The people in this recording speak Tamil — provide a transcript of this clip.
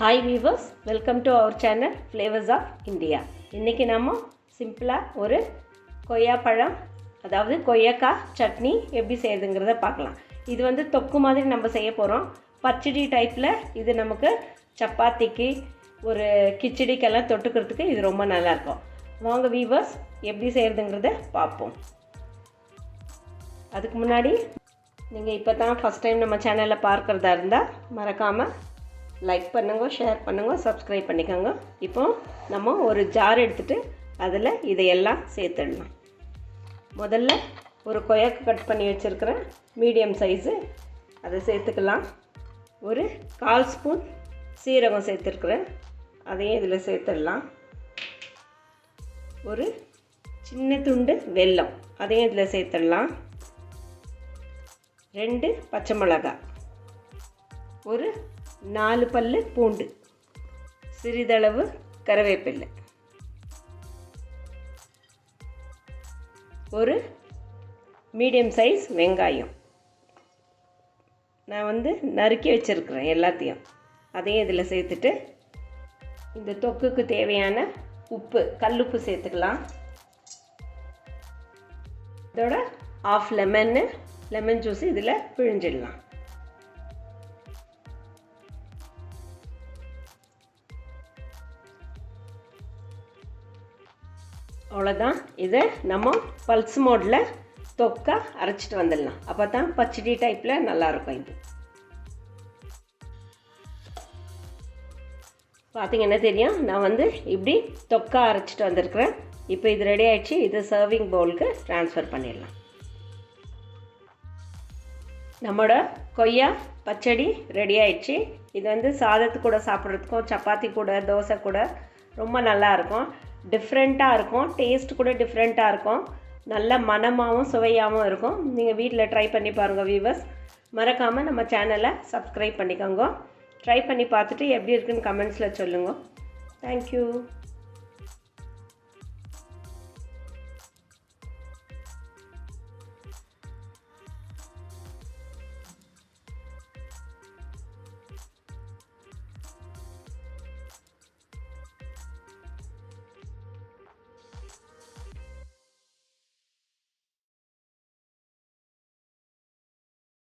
Hi viewers welcome to our channel flavours of India இன்றைக்கி நம்ம சிம்பிளாக ஒரு கொய்யாப்பழம் அதாவது கொய்யாக்காய் சட்னி எப்படி செய்யுதுங்கிறத பார்க்கலாம். இது வந்து தொக்கு மாதிரி நம்ம செய்ய போகிறோம் பச்சடி டைப்பில் இது நமக்கு சப்பாத்திக்கு ஒரு கிச்சடிக்கெல்லாம் தொட்டுக்கிறதுக்கு இது ரொம்ப நல்லாயிருக்கும் வாங்க வீவர்ஸ் எப்படி செய்கிறதுங்கிறத பார்ப்போம். அதுக்கு முன்னாடி நீங்கள் இப்போ தான் ஃபஸ்ட் டைம் நம்ம சேனலில் பார்க்குறதா இருந்தால் மறக்காமல் லைக் பண்ணுங்க ஷேர் பண்ணுங்க சப்ஸ்கிரைப் பண்ணிக்கோங்க. இப்போ நம்ம ஒரு ஜார் எடுத்துகிட்டு அதில் இதையெல்லாம் சேர்த்துடலாம். முதல்ல ஒரு கொயக்கு கட் பண்ணி வச்சுருக்கிறேன் மீடியம் சைஸு அதை சேர்த்துக்கலாம். ஒரு கால் ஸ்பூன் சீரகம் சேர்த்துருக்குறேன் அதையும் இதில் சேர்த்துடலாம். ஒரு சின்ன துண்டு வெல்லம் அதையும் இதில் சேர்த்துடலாம். ரெண்டு பச்சை மிளகாய். ஒரு நாலு பல்லு பூண்டு. சிறிதளவு கருவேப்பில்லை ஒரு மீடியம் சைஸ் வெங்காயம். நான் வந்து நறுக்கி வச்சுருக்குறேன் எல்லாத்தையும். அதையும் இதில் சேர்த்துட்டு இந்த தொக்குக்கு தேவையான உப்பு கல்லுப்பு சேர்த்துக்கலாம். இதோட ஆஃப் லெமன்னு லெமன் ஜூஸ் இதில் பிழிஞ்சிடலாம். அவ்வளோதான் இதை நம்ம பல்ஸ் மோடில் தொக்கா அரைச்சிட்டு வந்துடலாம். அப்போ தான் பச்சடி டைப்பில் நல்லாயிருக்கும் இது. பார்த்திங்கன்னா தெரியும்? நான் வந்து இப்படி தொக்கா அரைச்சிட்டு வந்திருக்கிறேன். இப்போ இது ரெடி ஆகிடுச்சு இது சர்விங் பவுலுக்கு ட்ரான்ஸ்ஃபர் பண்ணிடலாம். நம்மளோட கொய்யா பச்சடி ரெடி ஆயிடுச்சு. இது வந்து சாதத்து கூட சாப்பிட்றதுக்கும் சப்பாத்தி கூட தோசை கூட ரொம்ப நல்லாயிருக்கும் டிஃப்ரெண்ட்டாக இருக்கும். டேஸ்ட் கூட டிஃப்ரெண்ட்டாக இருக்கும். நல்ல மனமாகவும் சுவையாகவும் இருக்கும். நீங்கள் வீட்டில் ட்ரை பண்ணி பாருங்கள் வியூவர்ஸ் மறக்காமல் நம்ம சேனலை சப்ஸ்கிரைப் பண்ணிக்கோங்க. ட்ரை பண்ணி பார்த்துட்டு எப்படி இருக்குன்னு கமெண்ட்ஸில் சொல்லுங்கள் தேங்க்யூ